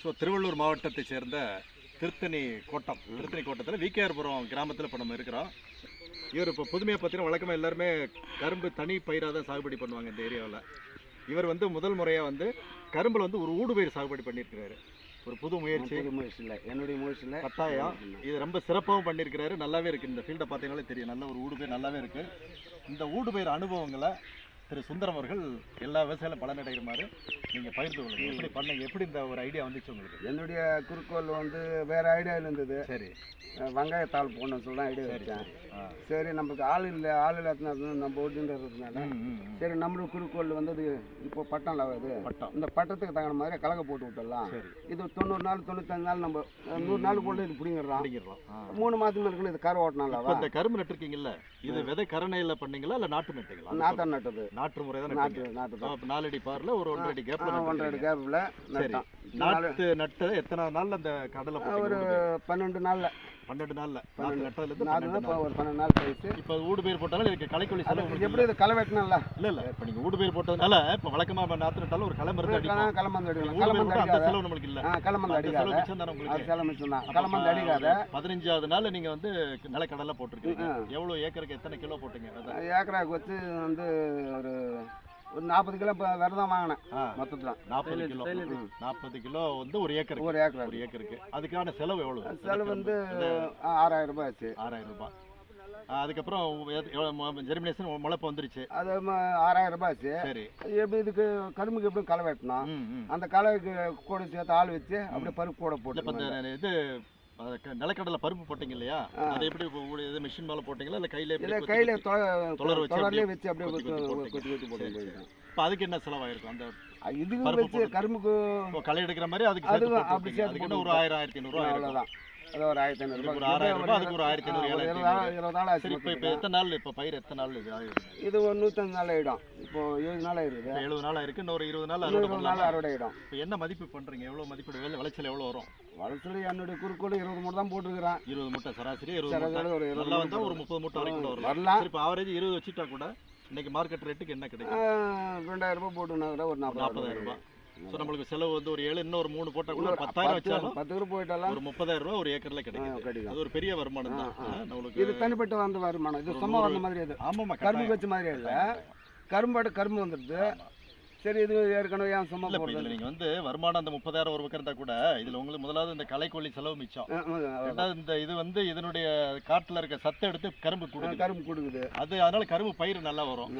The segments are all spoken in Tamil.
ஸோ திருவள்ளூர் மாவட்டத்தை சேர்ந்த திருத்தணி கோட்டம். திருத்தணி கோட்டத்தில் விகேஆர்புரம் கிராமத்தில் இப்போ நம்ம இருக்கிறோம். இவர் இப்போ புதுமையாக பார்த்தீங்கன்னா வழக்கமாக எல்லாருமே கரும்பு தனி பயிராக தான் சாகுபடி பண்ணுவாங்க இந்த ஏரியாவில். இவர் வந்து முதல் முறையாக வந்து கரும்பில் வந்து ஒரு ஊடு பயிர் சாகுபடி பண்ணியிருக்கிறாரு. ஒரு புது முயற்சி. புது முயற்சி இல்லை என்னுடைய முயற்சி இல்லை கட்டாயம். இது ரொம்ப சிறப்பாகவும் பண்ணியிருக்கிறாரு. நல்லாவே இருக்குது இந்த ஃபீல்டை பார்த்தீங்கனாலே தெரியும். நல்ல ஒரு ஊடு பயிர் நல்லாவே இருக்குது இந்த ஊடு பயிர் அனுபவங்களை திரு சுந்தரம் அவர்கள் எல்லா விவசாயிலும் பலனடைகிற மாதிரி நீங்கள் பகிர்ந்து கொள்ளுங்க. எப்படி பண்ணீங்க எப்படி இந்த ஒரு ஐடியா வந்துச்சு உங்களுக்கு? என்னுடைய குறிக்கோள் வந்து வேற ஐடியாவில் இருந்தது. சரி. வெங்காயத்தாள் போடணும்னு சொல்லி ஐடியா சரி வச்சேன். சரி. நம்மளுக்கு ஆள் இல்லை ஆள் இல்லாதனால நம்ம ம். சரி நம்மளுக்கு குறிக்கோள் வந்து அது இப்போ பட்டம் இது பட்டம். இந்த பட்டத்துக்கு தகுந்த மாதிரி கலக்க போட்டு விட்டுடலாம். இது தொண்ணூறு நாள் தொண்ணூத்தஞ்சு நாள் நம்ம நூறு நாளுக்குள்ள இது பிடிங்கிடலாம். அப்படிங்கிறோம் ஆ. மூணு மாதம் இருக்குன்னு இது கரை ஓட்டினால இந்த கரும்பு நட்டுருக்கீங்கல்ல இது விதை கரணையில் பண்ணீங்களா இல்லை நாட்டு நட்டீங்களா? நாத்தான் நட்டது. நாட்டு முறை தான் தான். அப்போ நாலடி பாரில் ஒரு ஒன்றரை அடி கேப்பில் ஒன்றரை அடி கேப்பில் சரி. நட்டான் நாட்டு நட்டு எத்தனை நாள்ல அந்த கடலை ஒரு? பன்னெண்டு நாளில். பன்னெண்டு நாள்ல. பன்னெண்டு. நட்டதுலேருந்து நாலு நாள் நாள். ஒரு பன்னெண்டு நாள் கழிச்சு. இப்போ ஊடு பயிர் போட்டாலும் இதுக்கு களைக்கொல்லி செலவு உங்களுக்கு எப்படி இது களை வெட்டினல இல்ல இல்ல. இப்போ நீங்க ஊடு பயிர் போட்டதுனால இப்போ வழக்கமா நம்ம நட்டாலும் ஒரு களை மருந்து களமந்து போட்டா அந்த செலவு நம்மளுக்கு இல்ல. செலவு அடிக்காத. மிச்சம் தானே உங்களுக்கு செலவு மிச்சம் தான். களமந்து அடிக்காத. பதினஞ்சாவது நாள் நீங்க வந்து நிலக்கடலை போட்டிருக்கீங்க. எவ்வளவு ஏக்கருக்கு எத்தனை கிலோ போட்டீங்க? ஏக்கராக்கு வச்சு வந்து ஒரு ஒரு நாற்பது கிலோ இப்போ விரதம் வாங்கினேன். ஆ, மொத்தத்தில். நாற்பது கிலோ. நாற்பது கிலோ வந்து ஒரு ஏக்கருக்கு. ஒரு ஏக்கரா ஒரு ஏக்கருக்கு. அதுக்கான செலவு எவ்வளவு? செலவு வந்து ஆ, ஆறாயிரம் ரூபாய் ஆச்சு. ஆறாயிரம் ரூபாய். அதுக்கப்புறம் ஜெர்மினேஷன் முளைப்பு வந்துருச்சு. அது ஆறாயிரம் ரூபாய் ஆச்சு. சரி. எப்படி இதுக்கு கரும்புக்கு எப்படி களை வெட்டணும் அந்த களைக்கு கூட சேர்த்து ஆள் வச்சு அப்படியே பருப்பு கூட போட்டு இது நிலக்கடலை பருப்பு போட்டீங்க இல்லையா. அதை எப்படி இது மிஷின் மேல போட்டீங்களா? இல்ல கையில இல்லை கையில் வச்சு தொடர்லேயே அப்படியே வச்சு அப்படியே கொத்தி கொத்தி போட்டு இப்ப அதுக்கு என்ன செலவாயிருக்கும் அந்த இதுக்கு வச்சு. கரும்புக்கு களை எடுக்கிற மாதிரி அதுக்கு போட்டு அப்படி. சேர்த்து ஒரு ஆயிரம் ஆயிரத்தி ஐநூறுரூவா அவ்வளோதான் அது ஒரு ஆயிரத்தி ஐநூறு இதுக்கு ஒரு ஆறாயிரம் ரூபாய், அதுக்கு ஒரு ஆயிரத்தி ஐநூறு, ஏழாயிரத்தி இருபது நாள் இருபது நாள் ஆச்சு சரி இப்போ. எத்தனை நாள் இப்போ பயிர் எத்தனை நாள் இது ஆயிருக்கு இது ஒரு நூற்றஞ்சு நாள் ஆகிடும் இப்போ ஏழு நாள் இப்போ எழுபது நாள் ஆயிருக்கு இன்னும் ஒரு இருபது நாள் இருபது நாள் அறுவடை ஆகிடும் இப்போ என்ன மதிப்பு பண்றீங்க? எவ்வளவு மதிப்பீடு வேலை விளைச்சல் எவ்வளவு வரும்? வளர்த்துல என்னுடைய குறுக்கோள் இருபது மூட்டை தான் போட்டிருக்கிறேன். இருபது மூட்டை சராசரி இருபது ஒரு நல்லா மூட்டை. வந்தா ஒரு முப்பது மூட்டை வரைக்கும் வரலாம். சரி இப்போ ஆவரேஜ் இருபது வச்சுட்டா கூட இன்னைக்கு மார்க்கெட் ரேட்டுக்கு என்ன கிடைக்கும்? ரெண்டாயிரம் ரூபாய் போட்டுனா ஒரு நாற்பதாயிரம் ரூபாய். ஸோ நம்மளுக்கு செலவு வந்து ஒரு ஏழு இன்னும் ஒரு மூணு போட்டா கூட இன்னொரு பத்தாயிரம் பத்து வச்சாலும் பத்து ரூபாய் போயிட்டாலும் ஒரு முப்பதாயிரம் ரூபாய் ஒரு ஏக்கர்ல கிடைக்கும். அது ஒரு பெரிய வருமானம் தான். நம்மளுக்கு இது தனிப்பட்ட வந்த வருமானம். இது சும்மா வந்த மாதிரி இது ஆமாமா கரும்பு கரும்பு வச்ச மாதிரி இல்லை கரும்பாடு கரும்பு வந்துடுது சரி இது ஏற்கனவே ஏன் சும்மா போடுறது? நீங்க வந்து வருமானம் அந்த முப்பதாயிரம் ஒரு பக்கம் இருந்தா கூட இதுல உங்களுக்கு முதலாவது இந்த களைக்கொல்லி செலவு மிச்சம். ரெண்டாவது இந்த இது வந்து இதனுடைய காட்டுல இருக்க சத்தை எடுத்து கரும்பு கொடுக்குது. கரும்பு கொடுக்குது. அது அதனால கரும்பு பயிர் நல்லா வரும்.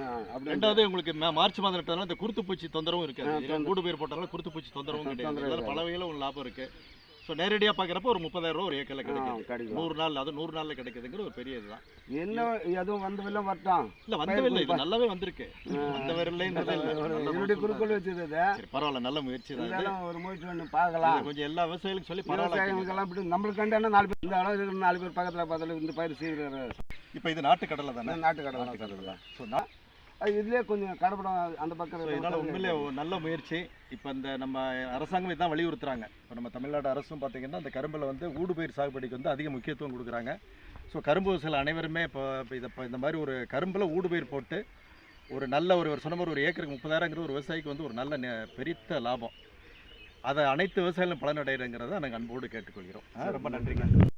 ரெண்டாவது உங்களுக்கு மார்ச் மாதம் நட்டதுனால இந்த குருத்து பூச்சி தொந்தரவும் இருக்காது. தொந்தரவு. கூடு பயிர் போட்டாலும் குருத்து பூச்சி தொந்தரவும் கிடையாது. பல வகையில உங்களுக்கு லாபம் இருக்கு. ஸோ நேரடியா பாக்குறப்ப ஒரு முப்பதாயிரம் ரூபா ஒரு ஏக்கர்ல ஆ, கிடைக்குது. கிடைக்கும் நூறு நாள் அது நூறு நாள்ல கிடைக்குதுங்கிற ஒரு பெரிய இதுதான். என்ன எதுவும் வந்து வெள்ளம் வரட்டும் இல்ல வந்தவே இல்லை இது நல்லாவே வந்திருக்கு. வந்தவே இல்லைன்றது இல்ல. என்னுடைய குறுக்கோள் சரி பரவாயில்ல நல்ல முயற்சி தான் ஒரு முயற்சி ஒன்று பார்க்கலாம். கொஞ்சம் எல்லா விவசாயிகளுக்கும் சொல்லி பரவாயில்ல இப்படி நம்மளுக்கு கண்டானா நாலு பேர் இந்த அளவு இருக்கிற நாலு பேர் பக்கத்தில் பார்த்தாலும் இந்த பயிர் செய்கிற இப்போ இது நாட்டு கடலை தானே? நாட்டு கடை தான். சார். ஸோ நான் இதுலேயே கொஞ்சம் கடப்படம் அந்த பக்கம் இதனால் உண்மையிலே ஒரு நல்ல முயற்சி. இப்போ இந்த நம்ம அரசாங்கம் இதான் வலியுறுத்துறாங்க. இப்போ நம்ம தமிழ்நாடு அரசும் பார்த்தீங்கன்னா இந்த கரும்பில் வந்து ஊடுபயிர் சாகுபடிக்கு வந்து அதிக முக்கியத்துவம் கொடுக்குறாங்க. ஸோ கரும்பு விவசாயிகள் அனைவருமே இப்போ இப்போ இதை இப்போ இந்த மாதிரி ஒரு கரும்பில் ஊடுபயிர் போட்டு ஒரு நல்ல ஒரு ஒரு சொன்ன மாதிரி ஒரு ஏக்கருக்கு முப்பதாயிரங்கிறது ஒரு விவசாயிக்கு வந்து ஒரு நல்ல பெரித்த லாபம். அதை அனைத்து விவசாயிகளும் பலனடைகிறங்கிறத நாங்கள் அன்போடு கேட்டுக்கொள்கிறோம். ரொம்ப நன்றிங்க.